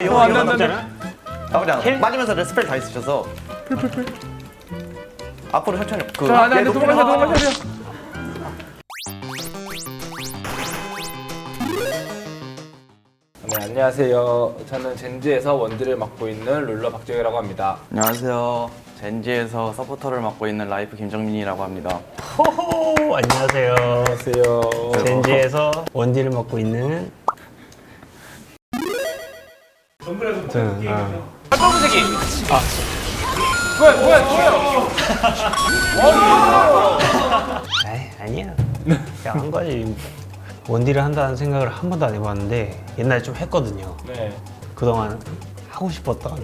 이거 안. 나쁘지 않아. 힐? 맞으면서 스펠 다 있으셔서. 앞으로 천천히. 그 자, 안돼 얘 안돼 높이 도망가세요 나와. 도망가세요. 네 안녕하세요. 저는 젠지에서 원딜을 맡고 있는 룰러 박정희라고 합니다. 안녕하세요. 젠지에서 서포터를 맡고 있는 라이프 김정민이라고 합니다. 호호 안녕하세요. 안녕하세요. 젠지에서 원딜을 맡고 있는 저는 아, 빨간색이. 아. 뭐야 뭐야 뭐야. 아이, 아니야. 그냥 한 가지 원딜을 한다는 생각을 한 번도 안 해봤는데 옛날에 좀 했거든요. 네. 그동안 하고 싶었던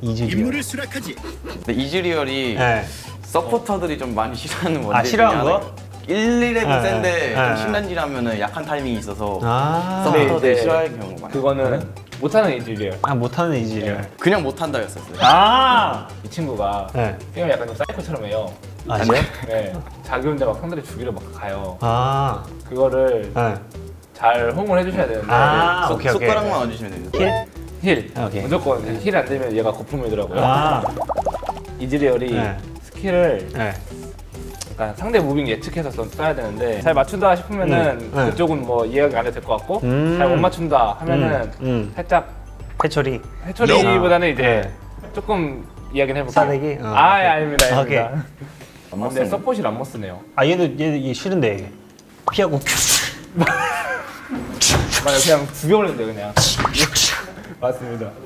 이즈리얼. 임무를 수락하지. 근데 이즈리얼이 네. 서포터들이 좀 많이 싫어하는 원딜 아, 싫어하는 거? 하나예요. 1, 2렙이 네, 센데 네, 좀 네. 신난지라면 약한 타이밍이 있어서 아, 네, 서포터들이 이제 싫어하는 경우가 많아요. 그거는 못하는 이질이에요. 아 못하는 이즈리얼. 그냥 못한다였었어요. 아, 이 친구가 네. 게임 약간 좀 사이코처럼 해요. 아시요? 네. 자기 혼자 막 상대를 죽이러 막 가요. 아, 그거를 네. 잘 호응을 해주셔야 되는데 아, 손- 오케이 오케이. 손가락만 얹으시면 됩니다. 힐? 힐 아, 오케이. 무조건 힐 안 되면 얘가 거품이더라고요. 아, 이즈리얼이 네. 스킬을 네. 약간 상대 무빙 예측해서 써- 써야 되는데 잘 맞춘다 싶으면은 음, 네. 그쪽은 뭐 이해가 안 해도 될 것 같고 음. 잘 못 맞춘다 하면은 음, 음. 살짝 해처리. 해처리보다는 네. 이제 조금 이야기는 해볼게요. 싸대기? 어, 아. 예, 아닙니다, 아닙니다. 오케이. 안 근데 맞습니다. 서폿이 안 멋쓰네요. 아 얘도 얘도 이게 싫은데 피하고 맞아요, 그냥 죽여버리는데 그냥. 맞습니다.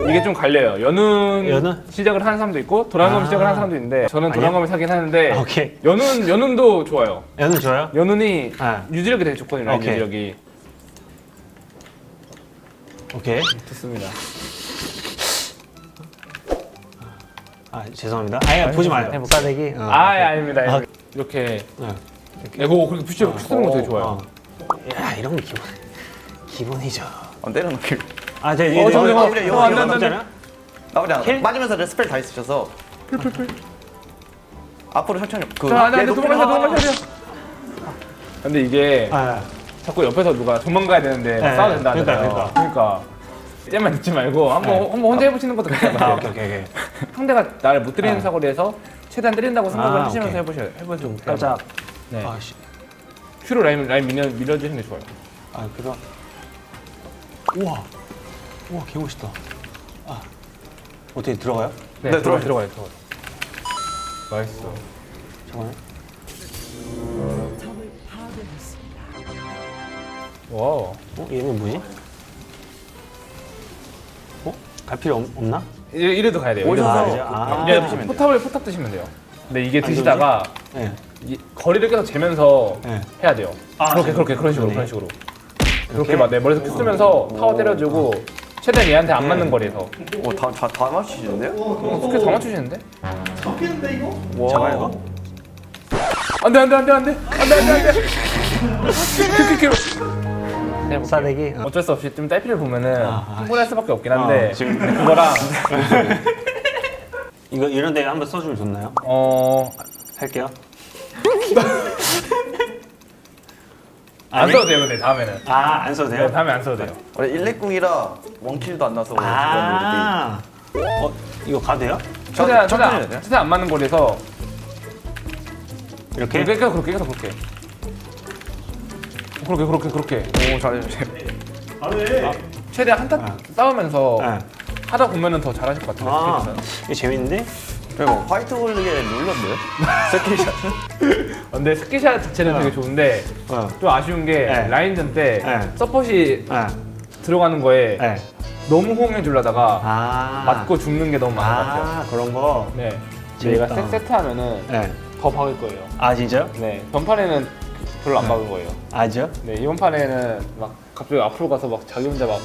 이게 좀 갈려요. 연운, 연운? 시작을 하는 사람도 있고 도란검 아. 시작을 하는 사람도 있는데 저는? 도란검을 사긴 하는데 아, 오케이. 연운 연운도 좋아요. 얘는 좋아요? 연운이 아. 유지력이 되게 좋거든요. 라인 오케이. 유지력이 오케이. 좋습니다. 아 죄송합니다. 아예 보지 마요. 해볼게요. 싸대기. 어, 아. 예, 아닙니다. 아, 이렇게 네. 에고 그렇게 푸시 푸시 쓰는 거 되게 좋아요. 어. 야 이런 거 기본 기본이죠. 어, 때려놓기. 아제 어, 잠깐만, 잠깐만. 이거 이거 안 않아. 힐? 맞으면서 스펠 다 있으셔서. 앞으로 천천히. 그 자, 안돼 나와. 도망가세요. 근데 이게 아, 자꾸 옆에서 누가 도망가야 되는데 막 네, 싸워야 된다 그러니까, 하잖아요. 그러니까 쟤만 듣지 말고 한번 네. 한번 혼자 해보시는 것도 괜찮은 것 아. 오케이 오케이 오케이. 상대가 나를 못 때리는 아. 사거리에서 최대한 때린다고 생각을 아, 하시면서 오케이. 해보셔요. 해보시면 깜짝. 네. 아 씨. 큐로 라인 라인 밀려 밀어주시는 게 좋아요. 아 그거. 우와. 우와 개 멋있다. 아 어떻게 들어가요? 네, 네, 들어가 들어가요. 들어가요 들어가요. 나이스. 잠깐만. 와. 어 얘는 뭐지? 어? 갈 필요 없, 없나? 이래, 이래도 가야 돼요. 이래도 오셔서 가야 그죠? 돼요. 아. 이제 드시면 돼요. 포탑을 포탑 드시면 돼요. 근데 이게 안 드시다가 네. 이 거리를 계속 재면서 네. 해야 돼요. 아, 그렇게 네. 그렇게 그런 식으로. 그런 식으로. 그렇게 막 내 머리에서 큐 쓰면서 타워 때려주고 최대한 얘한테 안 맞는 거리에서. 오, 다, 다, 다 맞추시는데요? 어, 스킬 다 맞추시는데? 와. 잡아요 이거? 안돼 안돼 안돼 안돼 안돼 안돼 안돼. 큐큐큐. 해볼게요. 싸대기. 어. 어쩔 수 없이 좀 딸피를 보면은 아, 아, 흥분할 수밖에 없긴 한데 어, 지금- 그거랑 이거 이런 데 한번 써주면 좋나요? 어. 할게요. 안 써도 돼요 근데 다음에는 아 안 써도 네, 돼요? 다음에 안 써도 돼요 원래 1렉궁이라 원킬도 안 나서 아. 어 이거 가도 돼요? 최대한 천천히 해야 최대한 돼요? 최대한 안 맞는 거리에서 이렇게? 그렇게 계속 그렇게 계속 그렇게 그렇게 그렇게 그렇게 오, 잘해주세요. 최대한 한타 아. 싸우면서 네. 하다 보면은 더 잘하실 것 같은데 아. 이거 재밌는데? 그리고 화이트 골드게 눌렀어요? 스킬샷. 근데 스키샷 자체는 어. 되게 좋은데 어. 좀 아쉬운 게 네. 라인전 때 네. 서폿이 아. 들어가는 거에 네. 너무 호응해 주려다가 아. 맞고 죽는 게 너무 많은 것 같아요 아 그런 거. 네 재밌다. 얘가 세- 세트 하면은 네. 더 박을 거예요 아 진짜요? 네 전판에는 별로 안 박은 거예요 아죠? 네 이번 판에는 막 갑자기 앞으로 가서 막 자기 혼자 막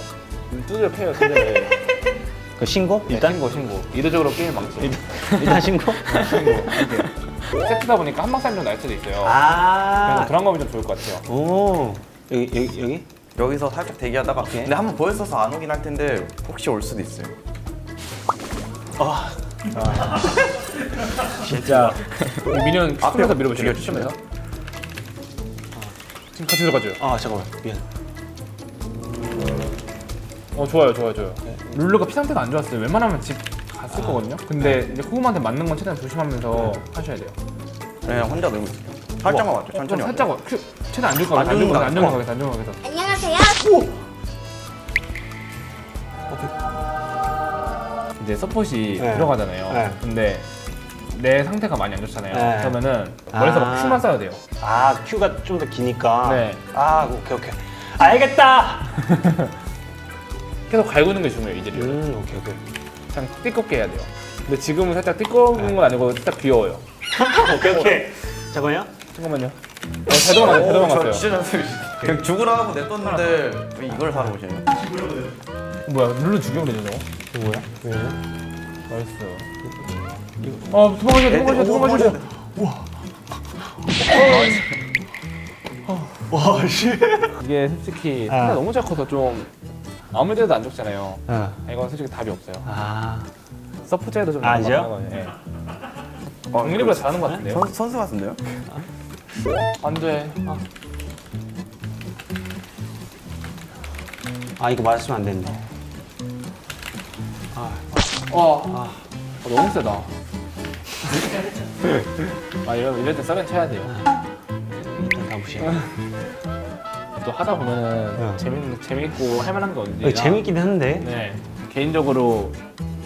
두드려 패요 상대를 그 신고? 일단 일단 신고 신고 이도적으로 게임 막지 일단 신고. 신고 이렇게 세트다 보니까 한 방싸움 좀날 수도 있어요 그래서 아. 드랑검이 좀 좋을 것 같아요 오. 여기 여기 여기? 여기서 살짝 대기하다가 근데 한번 보였어서 안 오긴 할 텐데 혹시 올 수도 있어요. 아. 진짜 미니언 앞에 앞에서 밀어보시죠 죽여주시면 지금 같이 들어가줘요. 아 잠깐만 미안. 어 좋아요 좋아요 좋아요. 룰루가 피 상태가 안 좋았어요. 웬만하면 집 갔을 거거든요. 근데 이제 코그마한테 맞는 건 최대한 조심하면서 하셔야 돼요. 그냥 네, 혼자 놀고 있어요. 살짝만 맞죠. 천천히 어, 맞죠. 살짝 와. 큐, 최대한 안 죽어. 안안 죽어. 죽는다. 안 죽어. 어. 가겠어. 안 죽어. 가겠어. 안녕하세요. 이제 서폿이 네. 들어가잖아요. 네. 근데 내 상태가 많이 안 좋잖아요. 네. 그러면은 머리에서 막 아. 큐만 쏴야 돼요. 아 큐가 좀 더 기니까. 네. 아 오케이 오케이. 알겠다. 계속 갈구는 게 중요해요. 이제 음 오케이 오케이. 그냥 띠껍게 해야 돼요. 근데 지금은 살짝 띠꺼운 건 아니고 살짝 귀여워요. 오케이 오케이. 잠깐만요. 잠깐만요. 어, 잘 도망갔어요. 잘 저 도망갔어요. 진짜 잘생겼어 그냥 죽으라 하고 냈었는데 왜 이걸 사러 오시네요. 뭐야? 룰루 죽여버리죠 저거? 이거 뭐야? 왜 이래? 나이스. 어 도망가셔 도망가셔 도망가셔. 와 씨. 이게 솔직히 아. 너무 잘 커서 좀 아무 데도 안 죽잖아요. 어. 이건 솔직히 답이 없어요. 아. 서포트에도 좀 아, 이제요? 예. 어, 정일이보다 잘하는 것 같은데요? 선, 선수 같은데요? 안 돼. 아. 아 이거 맞으면 안 된다. 아. 어. 아. 너무 세다. 아 이럴, 이럴 때 썰은 쳐야 돼요. 일단 가보시죠. 또 하다 보면은 네. 재밌 재밌고 할 만한 게 이거 어디야? 재밌긴 한데. 네. 개인적으로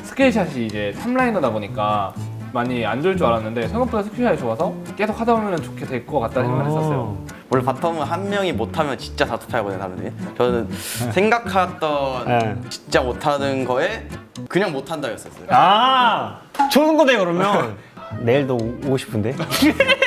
스케일샷이 이제 3라이너다 보니까 많이 안 좋을 줄 알았는데 생각보다 스케일샷이 좋아서 계속 하다 보면 좋게 될 것 같다는 생각을 했었어요. 원래 바텀은 한 명이 못하면 진짜 다투파이거든요, 사람들이. 저는 생각했던 네. 진짜 못하는 거에 그냥 못한다였었어요. 아 좋은 거네 그러면. 내일도 오- 오고 싶은데.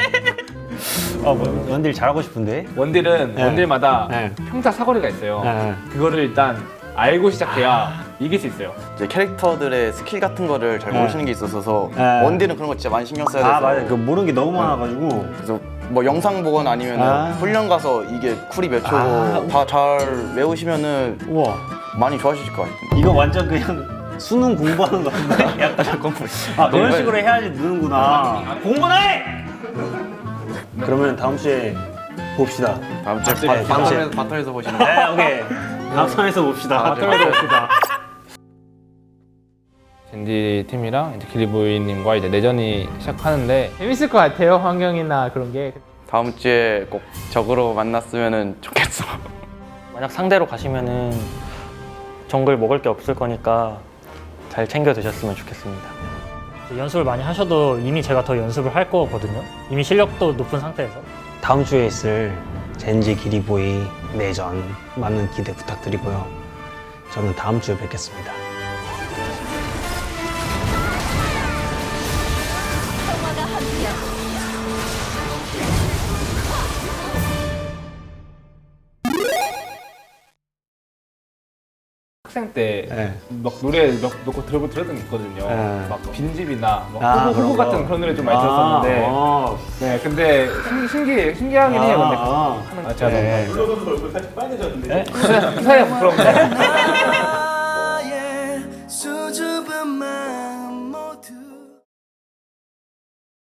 어, 뭐, 원딜 잘하고 싶은데. 원딜은 네. 원딜마다 네. 평타 사거리가 있어요. 네. 그거를 일단 알고 시작해야 이길 수 있어요. 이제 캐릭터들의 스킬 같은 거를 잘 네. 모르시는 게 있어서 네. 원딜은 그런 거 진짜 많이 신경 써야 돼서 아 맞아. 그 모르는 게 너무 많아가지고. 그래서 뭐 영상 보거나 아니면 아. 훈련 가서 이게 쿨이 몇 초고 아. 다 잘 외우시면은 우와. 많이 좋아지실 것 같아요. 이거 완전 그냥 수능 공부하는 거 같은데? 약간 공부. 아 그런 네. 식으로 해야지 느는구나. 공부나 해. 그러면 다음 주에 봅시다. 다음 주에 네, 바, 다음 주에. 바텀에서, 바텀에서 보시는 거. 네, 오케이. 다음 편에서 봅시다. 바텀에도 봅시다. 젠지 팀이랑 이제 기리보이님과 이제 내전이 시작하는데 재밌을 것 같아요. 환경이나 그런 게. 다음 주에 꼭 적으로 만났으면 좋겠어. 만약 상대로 가시면은 정글 먹을 게 없을 거니까 잘 챙겨 드셨으면 좋겠습니다. 연습을 많이 하셔도 이미 제가 더 연습을 할 거거든요. 이미 실력도 높은 상태에서. 다음 주에 있을 젠지 기리보이 내전 많은 기대 부탁드리고요. 저는 다음 주에 뵙겠습니다. 학생 때 네. 막 노래 몇, 몇곡 들어보 들었던 게 있거든요. 네. 막 빈집이나 막 아, 호구, 그런 호구 거. 같은 그런 노래 좀 많이 들었었는데 아, 네 근데 신, 신기 신기하긴 해요. 근데 아, 하는 아, 제가 네. 선수 얼굴 살짝 빨개졌는데. 네? 사야 부끄럽네.